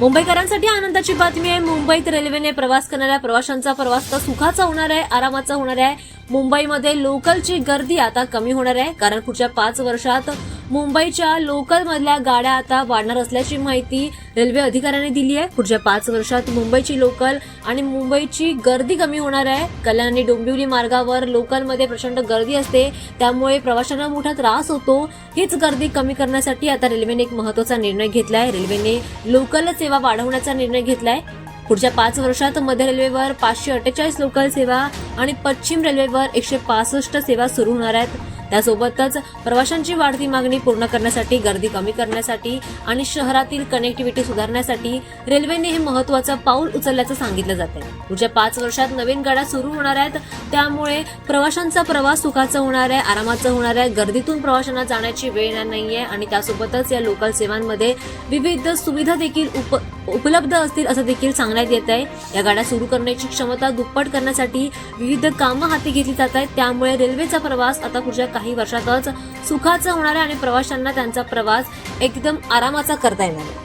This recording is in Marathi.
मुंबईकरांसाठी आनंदाची बातमी आहे. मुंबईत रेल्वेने प्रवास करणाऱ्या प्रवाशांचा प्रवास तर सुखाचा होणार आहे आरामाचा होणार आहे. मुंबईमध्ये लोकलची गर्दी आता कमी होणार आहे कारण पुढच्या पाच वर्षात मुंबईच्या लोकल मधल्या गाड्या आता वाढणार असल्याची माहिती रेल्वे अधिकाऱ्यांनी दिली आहे. पुढच्या पाच वर्षात मुंबईची लोकल आणि मुंबईची गर्दी कमी होणार आहे. कल्याण आणि डोंबिवली मार्गावर लोकलमध्ये प्रचंड गर्दी असते त्यामुळे प्रवाशांना मोठा त्रास होतो. हीच गर्दी कमी करण्यासाठी आता रेल्वेने एक महत्त्वाचा निर्णय घेतलाय. रेल्वेने लोकल सेवा वाढवण्याचा निर्णय घेतलाय. पुढच्या पाच वर्षात मध्य रेल्वेवर पाचशे अठ्ठेचाळीस लोकल सेवा आणि पश्चिम रेल्वेवर एकशे पासष्ट सेवा सुरू होणार आहेत. त्यासोबतच प्रवाशांची वाढती मागणी पूर्ण करण्यासाठी गर्दी कमी करण्यासाठी आणि शहरातील कनेक्टिव्हिटी सुधारण्यासाठी रेल्वेने हे महत्वाचं पाऊल उचलल्याचं सांगितलं जात आहे पुढच्या पाच वर्षात नवीन गाड्या सुरू होणार आहेत. त्यामुळे प्रवाशांचा प्रवास सुखाचा होणार आहे आरामाचा होणार आहे. गर्दीतून प्रवाशांना जाण्याची वेळ येणार नाहीये आणि त्यासोबतच या लोकल सेवांमध्ये विविध सुविधा देखील उप उपलब्ध असतील असं देखील सांगण्यात येत आहे या गाड्या सुरू करण्याची क्षमता दुप्पट करण्यासाठी विविध कामं हाती घेतली जात आहेत. त्यामुळे रेल्वेचा प्रवास आता पुढच्या काही वर्षातच सुखाचं होणार आहे आणि प्रवाशांना त्यांचा प्रवास एकदम आरामाचा करता येणार. आहे